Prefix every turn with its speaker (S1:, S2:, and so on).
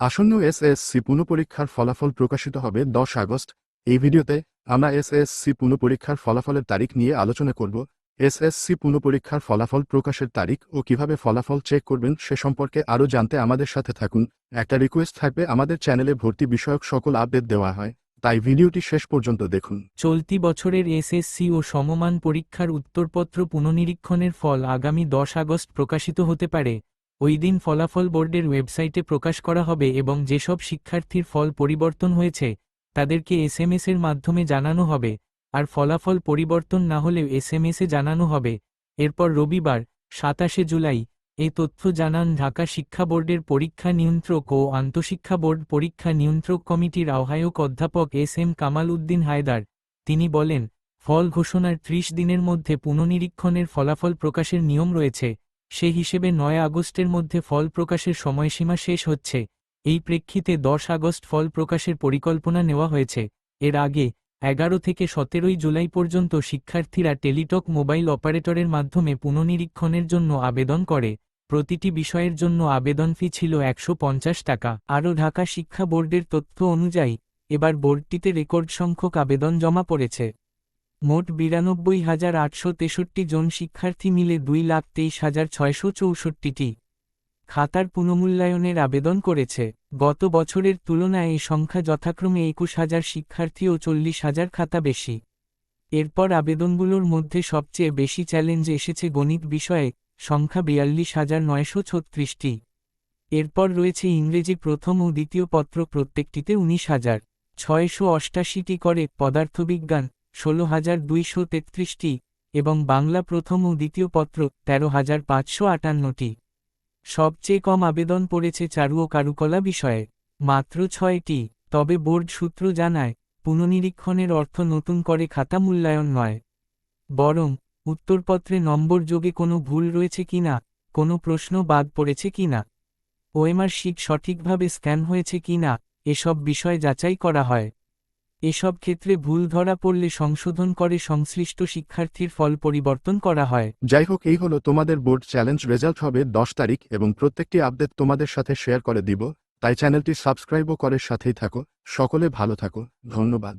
S1: আসন্ন এসএসসি পুনঃপরীক্ষার ফলাফল প্রকাশিত হবে দশ আগস্ট। এই ভিডিওতে আমরা এসএসসি পুনঃপরীক্ষার ফলাফলের তারিখ নিয়ে আলোচনা করব। এসএসসি পুনঃপরীক্ষার ফলাফল প্রকাশের তারিখ ও কীভাবে ফলাফল চেক করবেন সে সম্পর্কে আরও জানতে আমাদের সাথে থাকুন। একটা রিকোয়েস্ট থাকবে, আমাদের চ্যানেলে ভর্তি বিষয়ক সকল আপডেট দেওয়া হয়। তাই ভিডিওটি শেষ পর্যন্ত দেখুন।
S2: চলতি বছরের এসএসসি ও সমমান পরীক্ষার উত্তরপত্র পুনঃনিরীক্ষণের ফল আগামী দশ আগস্ট প্রকাশিত হতে পারে। ওই দিন ফলাফল বোর্ডের ওয়েবসাইটে প্রকাশ করা হবে এবং যেসব শিক্ষার্থীর ফল পরিবর্তন হয়েছে, তাদেরকে এসএমএস এর মাধ্যমে জানানো হবে, আর ফলাফল পরিবর্তন না হলেও এসএমএসে জানানো হবে। এরপর রবিবার, সাতাশে জুলাই এই তথ্য জানান ঢাকা শিক্ষা বোর্ডের পরীক্ষা নিয়ন্ত্রক ও আন্তঃশিক্ষা বোর্ড পরীক্ষা নিয়ন্ত্রক কমিটির আহ্বায়ক অধ্যাপক এস এম কামাল উদ্দিন হায়দার। তিনি বলেন, ফল ঘোষণার ত্রিশ দিনের মধ্যে পুনঃনিরীক্ষণের ফলাফল প্রকাশের নিয়ম রয়েছে। সে হিসেবে নয় আগস্টের মধ্যে ফল প্রকাশের সময়সীমা শেষ হচ্ছে। এই প্রেক্ষিতে দশ আগস্ট ফল প্রকাশের পরিকল্পনা নেওয়া হয়েছে। এর আগে, এগারো থেকে সতেরোই জুলাই পর্যন্ত শিক্ষার্থীরা টেলিটক মোবাইল অপারেটরের মাধ্যমে পুনঃনিরীক্ষণের জন্য আবেদন করে। প্রতিটি বিষয়ের জন্য আবেদন ফি ছিল একশো পঞ্চাশ টাকা। আরও ঢাকা শিক্ষা বোর্ডের তথ্য অনুযায়ী, এবার বোর্ডটিতে রেকর্ড সংখ্যক আবেদন জমা পড়েছে। মোট বিরানব্বই হাজার আটশো তেষট্টি জন শিক্ষার্থী মিলে দুই লাখ তেইশ হাজার ছয়শো চৌষট্টিটি খাতার পুনমূল্যায়নের আবেদন করেছে। গত বছরের তুলনায় এই সংখ্যা যথাক্রমে একুশ হাজার শিক্ষার্থী ও চল্লিশ হাজার খাতা বেশি। এরপর আবেদনগুলোর মধ্যে সবচেয়ে বেশি চ্যালেঞ্জ এসেছে গণিত বিষয়ে, সংখ্যা বিয়াল্লিশ হাজার নয়শো ছত্রিশটি। এরপর রয়েছে ইংরেজি প্রথম ও দ্বিতীয় পত্র প্রত্যেকটিতে উনিশ হাজার ছয়শো অষ্টাশিটি করে পদার্থবিজ্ঞান ষোলো হাজার দুইশো তেত্রিশটি এবং বাংলা প্রথম ও দ্বিতীয় পত্র তেরো হাজার পাঁচশো আটান্নটি। সবচেয়ে কম আবেদন পড়েছে চারু ও কারুকলা বিষয়ে। মাত্র ছয়টি, তবে বোর্ড সূত্র জানায় পুনঃনিরীক্ষণের অর্থ নতুন করে খাতা মূল্যায়ন নয়। বরং, উত্তরপত্রে নম্বর যোগে কোনো ভুল রয়েছে কিনা কোনো প্রশ্ন বাদ পড়েছে কিনা ওএমআর শিট সঠিকভাবে স্ক্যান হয়েছে কিনা এসব বিষয় যাচাই করা হয়। এসব ক্ষেত্রে ভুল ধরা পড়লে সংশোধন করে সংশ্লিষ্ট শিক্ষার্থীর ফল পরিবর্তন করা হয়।
S1: যাই হোক এই হলো তোমাদের বোর্ড চ্যালেঞ্জ রেজাল্ট হবে দশ তারিখ এবং প্রত্যেকটি আপডেট তোমাদের সাথে শেয়ার করে দিব। তাই চ্যানেলটি সাবস্ক্রাইবও করে সাথেই থাকো। সকলে ভালো থাকো। ধন্যবাদ।